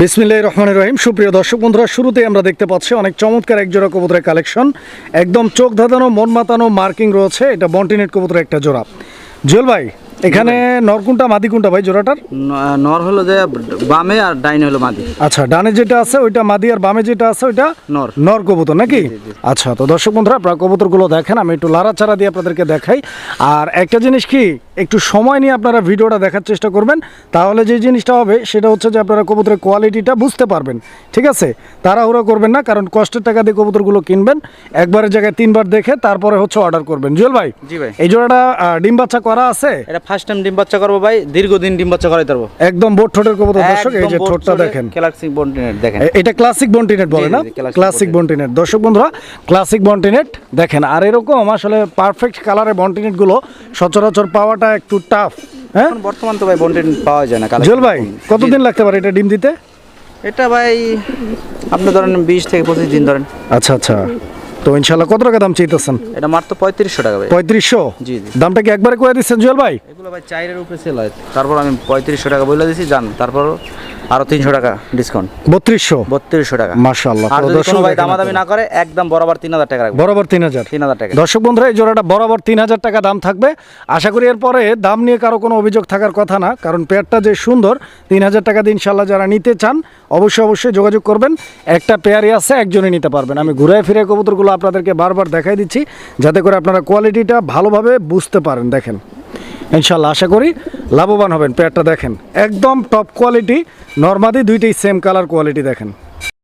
বিসমিল্লাহ রহমান রহিম। সুপ্রিয় দর্শক বন্ধুরা, শুরুতে আমরা দেখতে পাচ্ছি অনেক চমৎকার এক জোড়া কবুতরের কালেকশন। একদম চোখ ধাঁধানো, মন মাতানো মার্কিং রয়েছে। এটা বন্টিনেট কবুতরের একটা জোড়া। জুয়েল ভাই এখানে নরকুনটা মাদি কোনটা ভাই জোড়াটার? নর হলো যে বামে আর ডাইনে হলো মাদি। আচ্ছা ডানে যেটা আছে ওইটা মাদি আর বামে যেটা আছে ওইটা নর। নর কবুতর নাকি? আচ্ছা তো দর্শক বন্ধুরা আপনারা কবুতরগুলো দেখেন আমি একটু লাড়াচাড়া দিয়ে আপনাদেরকে দেখাই। আর একটা জিনিস কি একটু সময় নিয়ে আপনারা ভিডিওটা দেখার চেষ্টা করবেন তাহলে যে জিনিসটা হবে সেটা হচ্ছে যে আপনারা কবুতরের কোয়ালিটিটা বুঝতে পারবেন ঠিক আছে? তাড়াহুড়ো করবেন না কারণ কষ্টের টাকা দিয়ে কবুতরগুলো কিনবেন একবারের জায়গায় তিনবার দেখে তারপরে হচ্ছে অর্ডার করবেন। জুয়েল ভাই জি ভাই। এই জোড়াটা ডিম বাচ্চা করা আছে? এটা ফার্স্ট টাইম ডিম বাচ্চা করব ভাই দীর্ঘদিন ডিম বাচ্চা করাইতে পারব একদম বোট ঠোঁটের কবুতর। দর্শক এই যে ঠোঁটটা দেখেন। গ্যালাক্সি বন্টিনেট দেখেন। এটা ক্লাসিক বন্টিনেট বলে না? ক্লাসিক বন্টিনেট দর্শক বন্ধুরা ক্লাসিক বন্টিনেট দেখেন আর এরকম আসলে পারফেক্ট কালারের বন্টিনেটগুলো সচরাচর পাওয়াটা একটু টাফ হ্যাঁ? বর্তমান তো ভাই বন্টিনেট পাওয়া যায় না জুয়েল ভাই কতদিন লাগতে পারে এটা ডিম দিতে? এটা ভাই আপনি ধরেন বিশ থেকে পঁচিশ দিন ধরেন। আচ্ছা আচ্ছা। তো ইনশাল্লাহ কত টাকা দাম চাইতেছেন? এটা মাত্র পঁয়ত্রিশশো টাকা ভাই। পঁয়ত্রিশশো? জি, জি। দামটা কি একবারে করে দিচ্ছেন জুয়েল ভাই? এগুলো ভাই চাইরের উপরে সেল হয়। তারপর আমি পঁয়ত্রিশশো টাকা বলে দিয়েছি জান তারপর আরও তিনশো টাকা ডিসকাউন্ট বত্রিশশো? বত্রিশশো টাকা। মাশাআল্লাহ আর যদি কোনো ভাই দামাদামি না করে একদম বরাবর তিন হাজার টাকা বরাবর তিন হাজার। তিন হাজার টাকা। দর্শক বন্ধুরা এই জোড়াটা বরাবর তিন হাজার টাকা দাম থাকবে। আশা করি এরপরে দাম নিয়ে কারও কোনো অভিযোগ থাকার কথা না কারণ পেয়ারটা যে সুন্দর তিন হাজার টাকা দিয়ে ইনশাল্লাহ যারা নিতে চান অবশ্যই অবশ্যই যোগাযোগ করবেন। একটা পেয়ারই আছে একজনই নিতে পারবেন। আমি ঘুরে ফিরে কবুতরগুলো আপনাদেরকে বারবার দেখাই দিচ্ছি যাতে করে আপনারা কোয়ালিটিটা ভালোভাবে বুঝতে পারেন। দেখেন। ইনশাল্লাহ আশা করি লাভবান হবেন। পেয়ারটা দেখেন, একদম টপ কোয়ালিটি নর্মাদি দুইটাই সেম কালার কোয়ালিটি দেখেন।